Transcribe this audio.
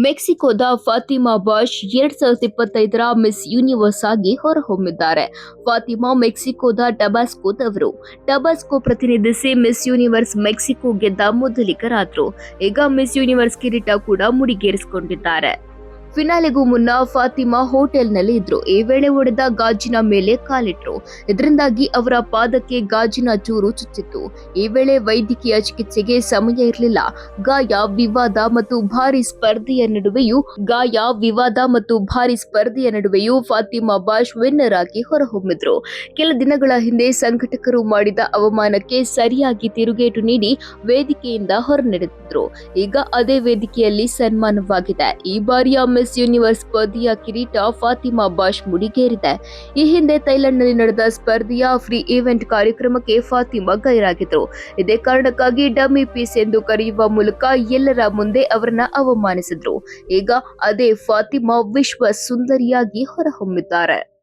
ಮೆಕ್ಸಿಕೋದ Fatima Bosch ಎರಡ್ ಸಾವಿರದ ಇಪ್ಪತ್ತೈದರ ಮಿಸ್ ಯೂನಿವರ್ಸ್ ಆಗಿ ಹೊರಹೊಮ್ಮಿದ್ದಾರೆ. ಫಾತಿಮಾ ಮೆಕ್ಸಿಕೋದ ಟಬಾಸ್ಕೋದವರು. ಟಬಾಸ್ಕೋ ಪ್ರತಿನಿಧಿಸಿ ಮಿಸ್ ಯೂನಿವರ್ಸ್ ಮೆಕ್ಸಿಕೋ ಗೆದ್ದ ಮೊದಲಿಗರಾದರು. ಈಗ ಮಿಸ್ ಯೂನಿವರ್ಸ್ ಕಿರೀಟ ಕೂಡ ಮುಡಿಗೇರಿಸಿಕೊಂಡಿದ್ದಾರೆ. ಫಿನಾಲೆಗೂ ಮುನ್ನ ಫಾತಿಮಾ ಹೋಟೆಲ್ನಲ್ಲಿ ಇದ್ರು. ಈ ವೇಳೆ ಒಡೆದ ಗಾಜಿನ ಮೇಲೆ ಕಾಲಿಟ್ರು. ಇದರಿಂದಾಗಿ ಅವರ ಪಾದಕ್ಕೆ ಗಾಜಿನ ಚೂರು ಚುಚ್ಚಿತ್ತು. ಈ ವೇಳೆ ವೈದ್ಯಕೀಯ ಚಿಕಿತ್ಸೆಗೆ ಸಮಯ ಇರಲಿಲ್ಲ. ಗಾಯ, ವಿವಾದ ಮತ್ತು ಭಾರಿ ಸ್ಪರ್ಧೆಯ ನಡುವೆಯೂ, ಗಾಯ, ವಿವಾದ ಮತ್ತು ಭಾರಿ ಸ್ಪರ್ಧೆಯ ನಡುವೆಯೂ ಫಾತಿಮಾ ಬಾಷ್ ವಿನ್ನರ್ ಆಗಿ ಹೊರಹೊಮ್ಮಿದ್ರು. ಕೆಲ ದಿನಗಳ ಹಿಂದೆ ಸಂಘಟಕರು ಮಾಡಿದ ಅವಮಾನಕ್ಕೆ ಸರಿಯಾಗಿ ತಿರುಗೇಟು ನೀಡಿ ವೇದಿಕೆಯಿಂದ ಹೊರನಡೆದಿದ್ರು. ಈಗ ಅದೇ ವೇದಿಕೆಯಲ್ಲಿ ಸನ್ಮಾನವಾಗಿದೆ. ಈ ಬಾರಿಯ ಮಿಸ್ ಯೂನಿವರ್ಸ್ ಸ್ಪರ್ಧೆಯ ಕಿರೀಟ ಫಾತಿಮಾ ಬಾಷ್ ಮುಡಿಗೇರಿದೆ. ಈ ಹಿಂದೆ ಥೈಲೆಂಡ್ನಲ್ಲಿ ನಡೆದ ಸ್ಪರ್ಧೆಯ ಫ್ರೀ ಈವೆಂಟ್ ಕಾರ್ಯಕ್ರಮಕ್ಕೆ ಫಾತಿಮಾ ಗೈರಾಗಿದ್ರು. ಇದೇ ಕಾರಣಕ್ಕಾಗಿ ಡಮ್ಮಿ ಪೀಸ್ ಎಂದು ಕರೆಯುವ ಮೂಲಕ ಎಲ್ಲರ ಮುಂದೆ ಅವರನ್ನ ಅವಮಾನಿಸಿದ್ರು. ಈಗ ಅದೇ ಫಾತಿಮಾ ವಿಶ್ವ ಸುಂದರಿಯಾಗಿ ಹೊರಹೊಮ್ಮಿದ್ದಾರೆ.